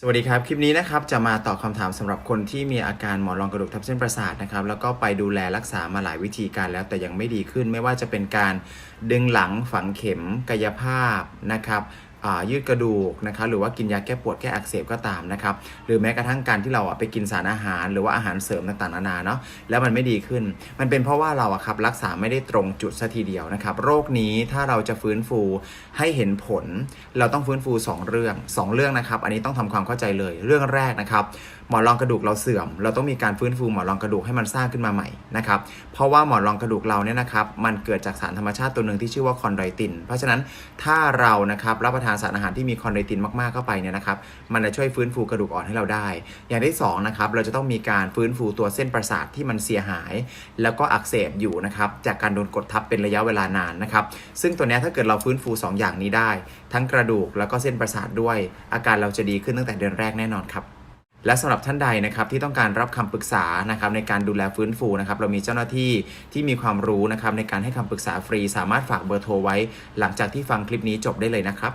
สวัสดีครับ คลิปนี้นะครับจะมาตอบคำถามสำหรับคนที่มีอาการหมอนรองกระดูกทับเส้นประสาทนะครับแล้วก็ไปดูแลรักษามาหลายวิธีการแล้วแต่ยังไม่ดีขึ้น ไม่ว่าจะเป็นการดึงหลังฝังเข็มกายภาพนะครับ ยืดกระดูกนะครับหรือว่ากินยาแก้ปวดแก้อักเสบก็ตามนะครับหรือแม้กระทั่งการที่เราอะไปกินสารอาหาร หรือว่าอาหารเสริมต่างๆนานาเนาะแล้วมันไม่ดีขึ้น มันเป็นเพราะว่าเราอะครับรักษาไม่ได้ตรงจุดซะทีเดียวนะครับโรคนี้ถ้าเราจะฟื้นฟูให้เห็นผล เราต้องฟื้นฟู 2 เรื่อง 2 เรื่องนะครับอันนี้ต้องทำความเข้าใจเลยเรื่องแรกนะครับหมอนรองกระดูกเราเสื่อม เราต้องมีการฟื้นฟูหมอนรองกระดูกให้มันสร้างขึ้นมาใหม่นะครับเพราะว่าหมอนรองกระดูกเราเนี่ยนะครับมันเกิดจากสารธรรมชาติตัวหนึ่งที่ชื่อว่าคอนไดติน เพราะฉะนั้นถ้าเรานะครับรับประทานสารอาหารที่มีคอนไดตินมากๆเข้าไปเนี่ยนะครับมันจะช่วยฟื้นฟูกระดูกอ่อนให้เราได้ อย่างที่สองนะครับเราจะต้องมีการฟื้นฟูตัวเส้นประสาทที่มันเสียหาย แล้วก็อักเสบอยู่นะครับจากการโดนกดทับเป็นระยะเวลานานนะครับซึ่งตัวนี้ถ้าเกิดเราฟื้นฟู 2 อย่างนี้ได้ ทั้งกระดูกแล้วก็เส้นประสาทด้วย อาการเราจะดีขึ้นตั้งแต่เดือนแรกแน่นอนครับและสำหรับท่านใดนะครับที่ต้องการรับคำปรึกษานะครับในการดูแลฟื้นฟูนะครับเรามีเจ้าหน้าที่ที่มีความรู้นะครับในการให้คำปรึกษาฟรี สามารถฝากเบอร์โทรไว้ หลังจากที่ฟังคลิปนี้จบได้เลยนะครับ